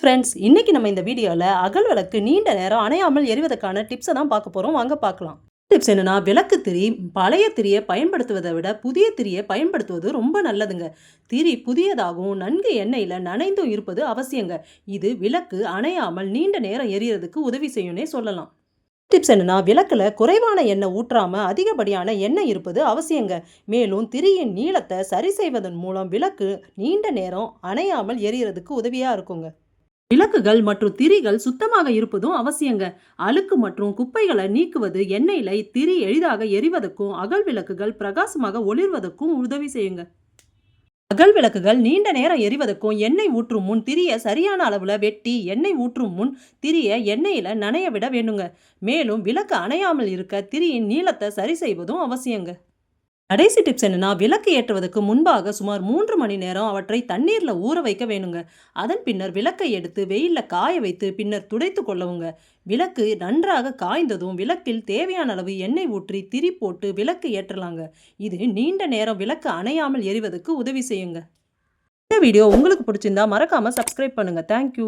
Friends இன்னைக்கு நம்ம இந்த வீடியோவில் அகல் விளக்கு நீண்ட நேரம் அணையாமல் எரிவதற்கான டிப்ஸை தான் பார்க்க போகிறோம் வாங்க பார்க்கலாம். டிப்ஸ் என்னன்னா விளக்கு திரி பழைய திரியை பயன்படுத்துவதை விட புதிய திரியை பயன்படுத்துவது ரொம்ப நல்லதுங்க. திரி புதியதாகவும் நன்கு எண்ணெயில் நனைந்தும் இருப்பது அவசியங்க. இது விளக்கு அணையாமல் நீண்ட நேரம் எரியறதுக்கு உதவி செய்யும்னே சொல்லலாம். டிப்ஸ் என்னன்னா விளக்கில் குறைவான எண்ணெய் ஊற்றாமல் அதிகப்படியான எண்ணெய் இருப்பது அவசியங்க. மேலும் திரியின் நீளத்தை சரி செய்வதன் மூலம் விளக்கு நீண்ட நேரம் அணையாமல் எரியறதுக்கு உதவியாக இருக்குங்க. விளக்குகள் மற்றும் திரிகள் சுத்தமாக இருப்பதும் அவசியங்க. அழுக்கு மற்றும் குப்பைகளை நீக்குவது எண்ணெயில திரி எளிதாக எரிவதற்கும் அகல் விளக்குகள் பிரகாசமாக ஒளிர்வதற்கும் உதவி செய்யுங்க. அகல் விளக்குகள் நீண்ட நேரம் எரிவதற்கும் எண்ணெய் ஊற்றும் முன் திரியை சரியான அளவில் வெட்டி எண்ணெய் ஊற்றும் முன் திரியை எண்ணெயில நனைய விட வேண்டுங்க. மேலும் விளக்கு அணையாமல் இருக்க திரியின் நீளத்தை சரி செய்வதும் அவசியங்க. கடைசி டிப்ஸ் என்னென்னா விளக்கு ஏற்றுவதற்கு முன்பாக சுமார் மூன்று மணி நேரம் அவற்றை தண்ணீரில் ஊற வைக்க வேணுங்க. அதன் பின்னர் விளக்கை எடுத்து வெயிலில் காய வைத்து பின்னர் துடைத்து கொள்ளவுங்க. விளக்கு நன்றாக காய்ந்ததும் விளக்கில் தேவையான அளவு எண்ணெய் ஊற்றி திரி போட்டு விளக்கு ஏற்றலாங்க. இது நீண்ட நேரம் விளக்கு அணையாமல் எரிவதற்கு உதவி செய்யுங்க. இந்த வீடியோ உங்களுக்கு பிடிச்சிருந்தா மறக்காமல் சப்ஸ்கிரைப் பண்ணுங்கள் தேங்க்யூ